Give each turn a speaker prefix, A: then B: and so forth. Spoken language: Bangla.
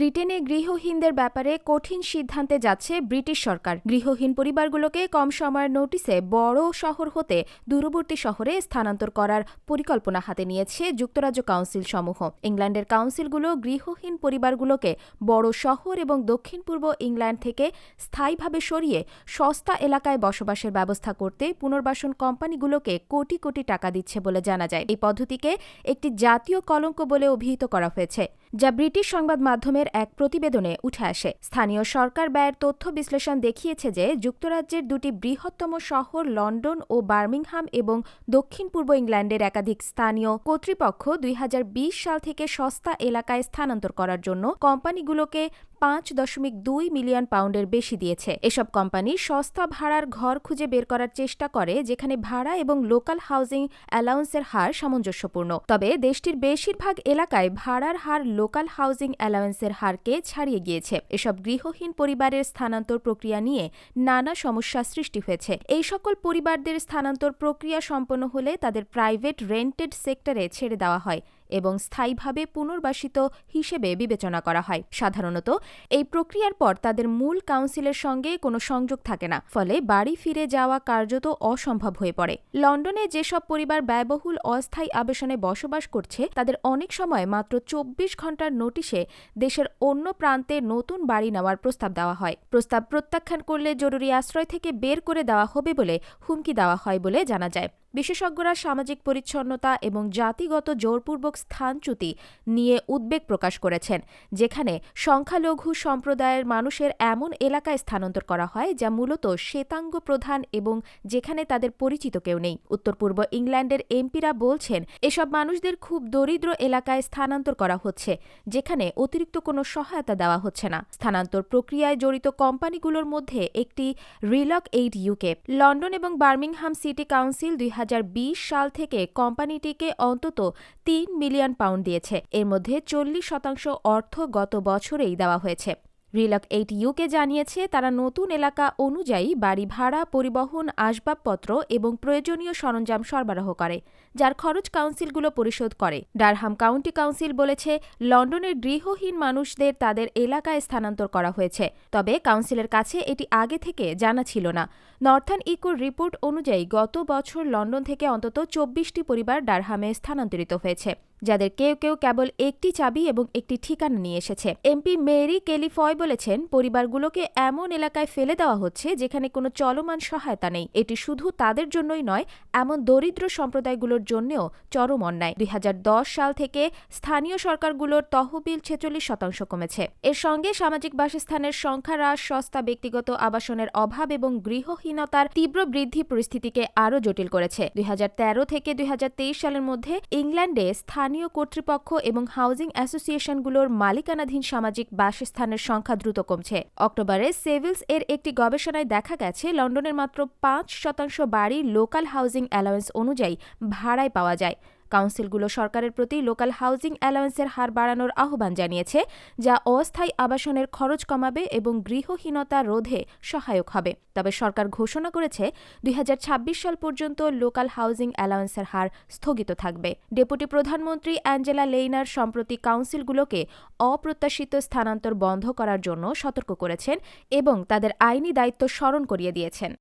A: ব্রিটেনে গৃহহীনদের ব্যাপারে কঠিন সিদ্ধান্তে যাচ্ছে ব্রিটিশ সরকার। গৃহহীন পরিবারগুলোকে কম সময়ের নোটিসে বড় শহর হতে দূরবর্তী শহরে স্থানান্তর করার পরিকল্পনা হাতে নিয়েছে যুক্তরাজ্য কাউন্সিল সমূহ ইংল্যান্ডের কাউন্সিলগুলো গৃহহীন পরিবারগুলোকে বড় শহর এবং দক্ষিণ পূর্ব ইংল্যান্ড থেকে স্থায়ীভাবে সরিয়ে সস্তা এলাকায় বসবাসের ব্যবস্থা করতে পুনর্বাসন কোম্পানিগুলোকে কোটি কোটি টাকা দিচ্ছে বলে জানা যায়। এই পদ্ধতিকে একটি জাতীয় কলঙ্ক বলে অভিহিত করা হয়েছে। যা ব্রিটিশ সংবাদ মাধ্যমের এক প্রতিবেদনে উঠে আসে। স্থানীয় সরকার ব্যয়ের তথ্য বিশ্লেষণ দেখিয়েছে যে, যুক্তরাজ্যের দুটি বৃহত্তম শহর লন্ডন ও বার্মিংহাম এবং দক্ষিণ পূর্ব ইংল্যান্ডের একাধিক স্থানীয় কর্তৃপক্ষ দুই হাজার বিশ সাল থেকে সস্তা এলাকায় স্থানান্তর করার জন্য কোম্পানিগুলোকে পাঁচ দশমিক দুই মিলিয়ন পাউন্ডের বেশি দিয়েছে। এসব কোম্পানি সস্তা ভাড়ার ঘর খুঁজে বের করার চেষ্টা করে, যেখানে ভাড়া এবং লোকাল হাউজিং অ্যালাউন্সের হার সামঞ্জস্যপূর্ণ। তবে দেশটির বেশিরভাগ এলাকায় ভাড়ার হার লোকাল হাউজিং অ্যালাওয়েন্সের হারকে ছাড়িয়ে গিয়েছে। এসব গৃহহীন পরিবারের স্থানান্তর প্রক্রিয়া নিয়ে নানা সমস্যা সৃষ্টি হয়েছে। এই সকল পরিবারদের স্থানান্তর প্রক্রিয়া সম্পন্ন হলে তাদের প্রাইভেট রেন্টেড সেক্টরে ছেড়ে দেওয়া হয়। এবং স্থায়ীভাবে পুনর্বাসিত হিসেবে বিবেচনা করা হয়। সাধারণত, এই প্রক্রিয়ার পর তাদের মূল কাউন্সিলের সঙ্গে কোনো সংযোগ থাকে না, ফলে বাড়ি ফিরে যাওয়া কার্যত অসম্ভব হয়ে পড়ে। লন্ডনে যেসব পরিবার ব্যয়বহুল অস্থায়ী আবাসনে বসবাস করছে, তাদের অনেক সময় মাত্র চব্বিশ ঘণ্টার নোটিশে দেশের অন্য প্রান্তে নতুন বাড়ি নেওয়ার প্রস্তাব দেওয়া হয়। প্রস্তাব প্রত্যাখ্যান করলে জরুরি আশ্রয় থেকে বের করে দেওয়া হবে বলে হুমকি দেওয়া হয় বলে জানা যায়। বিশেষজ্ঞরা সামাজিক পরিচ্ছন্নতা এবং জাতিগত জোরপূর্বক স্থানচ্যুতি নিয়ে উদ্বেগ প্রকাশ করেছেন, যেখানে সংখ্যালঘু সম্প্রদায়ের মানুষের এমন এলাকায় স্থানান্তর করা হয় যা মূলত শ্বেতাঙ্গ প্রধান এবং যেখানে তাদের পরিচিত কেউ নেই। উত্তর পূর্ব ইংল্যান্ডের এমপিরা বলছেন, এসব মানুষদের খুব দরিদ্র এলাকায় স্থানান্তর করা হচ্ছে, যেখানে অতিরিক্ত কোনো সহায়তা দেওয়া হচ্ছে না। স্থানান্তর প্রক্রিয়ায় জড়িত কোম্পানিগুলোর মধ্যে একটি রিলক এইড ইউকে, লন্ডন এবং বার্মিংহাম সিটি কাউন্সিল দুই সাল থেকে কোম্পানিটিকে অন্তত তিন মিলিয়ন পাউন্ড দিয়েছে। এর মধ্যে চল্লিশ শতাংশ অর্থ গত বছরেই দেওয়া হয়েছে। রিলক এইট ইউকে জানিয়েছে, তারা নতুন এলাকা অনুযায়ী বাড়ি ভাড়া, পরিবহন, আসবাবপত্র এবং প্রয়োজনীয় সরঞ্জাম সরবরাহ করে, যার খরচ কাউন্সিলগুলো পরিশোধ করে। ডারহাম কাউন্টি কাউন্সিল বলেছে, লন্ডনের গৃহহীন মানুষদের তাদের এলাকায় স্থানান্তর করা হয়েছে, তবে কাউন্সিলের কাছে এটি আগে থেকে জানা ছিল না। নর্থার্ন ইকোর রিপোর্ট অনুযায়ী গত বছর লন্ডন থেকে অন্তত চব্বিশটি পরিবার ডারহামে স্থানান্তরিত হয়েছে। যাদের কেউ কেউ কেবল একটি চাবি এবং একটি ঠিকানা নিয়ে এসেছে। এমপি মেরি কেলিফয় বলেছেন, পরিবারগুলোকে এমন এলাকায় ফেলে দেওয়া হচ্ছে যেখানে কোনো চলমান সহায়তা নেই। এটি শুধু তাদের জন্যই নয়, এমন দরিদ্র সম্প্রদায়গুলোর জন্যও চরম অন্যায়। দুই হাজার দশ সাল থেকে স্থানীয় সরকারগুলোর তহবিল ছেচল্লিশ শতাংশ কমেছে। এর সঙ্গে সামাজিক বাসস্থানের সংখ্যা হ্রাস, সস্তা ব্যক্তিগত আবাসনের অভাব এবং গৃহহীনতার তীব্র বৃদ্ধি পরিস্থিতিকে আরও জটিল করেছে। দুই হাজার তেরো থেকে দুই হাজার তেইশ সালের মধ্যে ইংল্যান্ডে স্থান স্থানীয় কর্তৃপক্ষ এবং হাউজিং অ্যাসোসিয়েশনগুলোর মালিকানাধীন সামাজিক বাসস্থানের সংখ্যা দ্রুত কমছে। অক্টোবরে সেভিলস এর একটি গবেষণায় দেখা গেছে, লন্ডনের মাত্র পাঁচ শতাংশ বাড়ি লোকাল হাউজিং অ্যালাওয়েন্স অনুযায়ী ভাড়ায় পাওয়া যায়। কাউন্সিলগুলো সরকারের প্রতি লোকাল হাউজিং অ্যালাওয়েন্সের হার বাড়ানোর আহ্বান জানিয়েছে, যা অস্থায়ী আবাসনের খরচ কমাবে এবং গৃহহীনতা রোধে সহায়ক হবে। তবে সরকার ঘোষণা করেছে, দুই হাজার ছাব্বিশ সাল পর্যন্ত লোকাল হাউজিং অ্যালাওয়েন্সের হার স্থগিত থাকবে। ডেপুটি প্রধানমন্ত্রী অ্যাঞ্জেলা লেইনার সম্প্রতি কাউন্সিলগুলোকে অপ্রত্যাশিত স্থানান্তর বন্ধ করার জন্য সতর্ক করেছেন এবং তাদের আইনি দায়িত্ব স্মরণ করিয়ে দিয়েছেন।